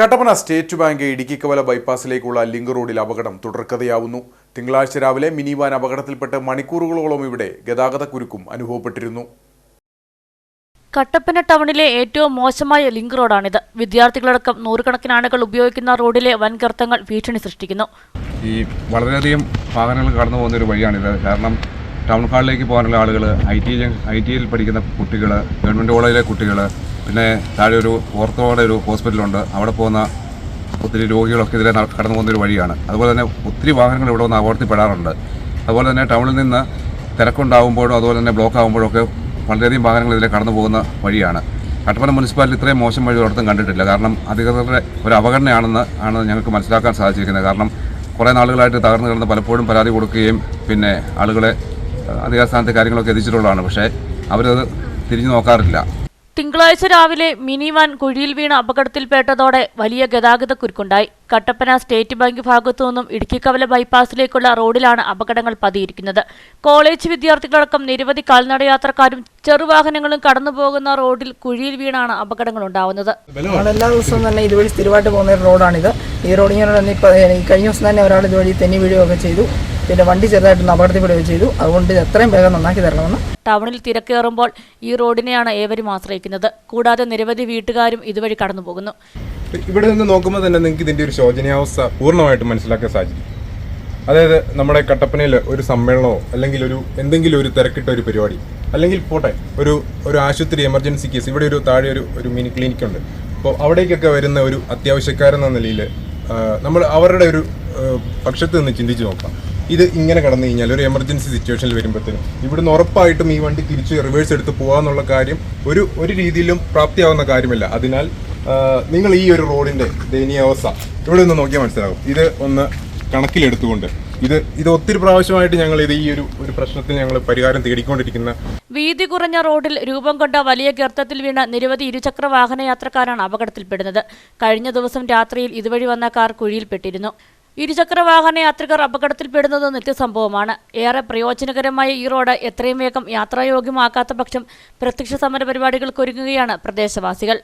Kattappana state bank Idukkikkavala ബൈപ്പാസിലേക്കുള്ള link റോഡിൽ അപകടം തുടർക്കഥയാവുന്നു. തിങ്കളാഴ്ച രാവിലെ മിനി വാൻ അപകടത്തിൽപ്പെട്ട് മണിക്കൂറുകളോളം ഇവിടെ ഗതാഗത കുരുക്കും അനുഭവപ്പെട്ടിരുന്നു. കട്ടപ്പന ടൗണിലെ ഏറ്റവും മോശമായ ലിങ്ക് റോഡാണിത്. വിദ്യാർത്ഥികളടക്കം നൂറുകണക്കിന് ആളുകൾ ഉപയോഗിക്കുന്ന റോഡിലെ വൻ ഗർത്തങ്ങൾ ഭീഷണി സൃഷ്ടിക്കുന്നു. ഈ വളരെയധികം വാഹനങ്ങൾ കടന്നു പോകുന്ന ഒരു വഴിയാണിത്. കാരണം ടൗൺ ഹാളിലേക്ക് പോകാനുള്ള ആളുകൾ ഐ ടി ഐ ടിയിൽ പഠിക്കുന്ന കുട്ടികൾ ഗവൺമെന്റ് കോളേജിലെ കുട്ടികൾ പിന്നെ താഴെ ഒരു ഓർത്തോടെ ഒരു ഹോസ്പിറ്റലുണ്ട്. അവിടെ പോകുന്ന ഒത്തിരി രോഗികളൊക്കെ ഇതിലെ കടന്നു പോകുന്ന ഒരു വഴിയാണ്. അതുപോലെ തന്നെ ഒത്തിരി വാഹനങ്ങൾ ഇവിടെ വന്ന് അപകടത്തിൽപ്പെടാറുണ്ട് അതുപോലെ തന്നെ ടൗണിൽ നിന്ന് തിരക്കുണ്ടാകുമ്പോഴും അതുപോലെ തന്നെ ബ്ലോക്ക് ആകുമ്പോഴും ഒക്കെ വളരെയധികം വാഹനങ്ങൾ ഇതിലെ കടന്നു പോകുന്ന വഴിയാണ്. കട്ടപ്പന മുനിസിപ്പാലിറ്റി ഇത്രയും മോശം വഴി ഒരിടത്തും കണ്ടിട്ടില്ല. കാരണം അധികൃതരുടെ ഒരു അവഗണനയാണെന്ന് ആണ് ഞങ്ങൾക്ക് മനസ്സിലാക്കാൻ സാധിച്ചിരിക്കുന്നത്. കാരണം കുറേ നാളുകളായിട്ട് തകർന്നു കിടന്ന് പലപ്പോഴും പരാതി കൊടുക്കുകയും പിന്നെ ആളുകളെ അധികാര അധികാരസ്ഥാനത്തെ കാര്യങ്ങളൊക്കെ എത്തിച്ചിട്ടുള്ളതാണ്. പക്ഷേ അവരത് തിരിഞ്ഞു നോക്കാറില്ല. തിങ്കളാഴ്ച രാവിലെ മിനി വാൻ കുഴിയിൽ വീണ അപകടത്തിൽപ്പെട്ടതോടെ വലിയ ഗതാഗത കുരുക്കുണ്ടായി. കട്ടപ്പന സ്റ്റേറ്റ് ബാങ്ക് ഭാഗത്തു നിന്നും ഇടുക്കിക്കവല ബൈപ്പാസിലേക്കുള്ള റോഡിലാണ് അപകടങ്ങൾ പതിയിരിക്കുന്നത്. കോളേജ് വിദ്യാർത്ഥികളടക്കം നിരവധി കാൽനടയാത്രക്കാരും ചെറുവാഹനങ്ങളും കടന്നുപോകുന്ന റോഡിൽ കുഴിയിൽ വീണാണ് അപകടങ്ങൾ ഉണ്ടാവുന്നത്. എല്ലാ ദിവസവും തന്നെ ഇതുവഴി സ്ഥിരമായിട്ട് പോകുന്ന ഒരു റോഡാണിത്. ഈ റോഡിങ്ങനെ കഴിഞ്ഞ ദിവസം തന്നെ ഒരാൾ ഇതുവഴി തെന്നി വീഴുകയൊക്കെ ചെയ്തു. പിന്നെ വണ്ടി ചെറുതായിട്ടൊന്ന് അപകടത്തിൽപ്പെടുകയും ചെയ്തു. അതുകൊണ്ട് എത്രയും വേഗം നന്നാക്കി തരണമെന്ന് ടൗണിൽ തിരക്കേറുമ്പോൾ ഈ റോഡിനെയാണ് ഏവരും ആശ്രയിക്കുന്നത്. കൂടാതെ നിരവധി വീട്ടുകാരും ഇതുവഴി കടന്നു പോകുന്നു ഇവിടെ നിന്ന് നോക്കുമ്പോൾ തന്നെ നിങ്ങൾക്ക് ഇതിന്റെ ഒരു ശോചനീയാവസ്ഥ പൂർണമായിട്ട് മനസ്സിലാക്കാൻ സാധിക്കും. അതായത് നമ്മുടെ കട്ടപ്പനയിൽ ഒരു സമ്മേളനമോ അല്ലെങ്കിൽ ഒരു എന്തെങ്കിലും ഒരു തിരക്കിട്ട ഒരു പരിപാടി അല്ലെങ്കിൽ പോട്ടെ ഒരു ഒരു ആശുപത്രി എമർജൻസി കേസ് ഇവിടെ ഒരു താഴെ ഒരു ഒരു മിനി ക്ലിനിക് ഉണ്ട്. അപ്പോൾ അവിടേക്കൊക്കെ വരുന്ന ഒരു അത്യാവശ്യക്കാരെന്ന നിലയിൽ നമ്മൾ അവരുടെ ഒരു പക്ഷത്ത് നിന്ന് ചിന്തിച്ച് നോക്കാം. ഇത് ഇങ്ങനെ കടന്നു കഴിഞ്ഞാൽ ഒരു എമർജൻസി സിറ്റുവേഷനിൽ വരുമ്പോഴത്തേനും ഇവിടുന്ന് ഉറപ്പായിട്ടും ഈ വണ്ടി തിരിച്ച് റിവേഴ്സ് എടുത്ത് പോകാന്നുള്ള കാര്യം ഒരു ഒരു രീതിയിലും പ്രാപ്തിയാവുന്ന കാര്യമല്ല. അതിനാൽ നിങ്ങൾ ഈ ഒരു റോഡിന്റെ ദയനീയാവസ്ഥ ഇവിടെ നിന്ന് നോക്കിയാൽ മനസ്സിലാകും. ഇത് ഒന്ന് കണക്കിലെടുത്തുകൊണ്ട് ഇത് ഇത് ഒത്തിരി പ്രാവശ്യമായിട്ട് ഞങ്ങൾ ഇത് ഈ ഒരു ഒരു പ്രശ്നത്തിന് ഞങ്ങൾ പരിഹാരം തേടിക്കൊണ്ടിരിക്കുന്ന വീതി കുറഞ്ഞ റോഡിൽ രൂപം കൊണ്ട വലിയ ഗർത്തത്തിൽ വീണ നിരവധി ഇരുചക്ര വാഹന യാത്രക്കാരാണ് അപകടത്തിൽപ്പെടുന്നത്. കഴിഞ്ഞ ദിവസം രാത്രിയിൽ ഇതുവഴി വന്ന കാർ കുഴിയിൽപ്പെട്ടിരുന്നു. ഇരുചക്ര വാഹന യാത്രികർ അപകടത്തിൽപ്പെടുന്നത് നിത്യസംഭവമാണ്. ഏറെ പ്രയോജനകരമായ ഈ റോഡ് എത്രയും വേഗം യാത്രായോഗ്യമാക്കാത്ത പക്ഷം പ്രത്യക്ഷ സമര പരിപാടികൾക്ക് ഒരുങ്ങുകയാണ് പ്രദേശവാസികൾ.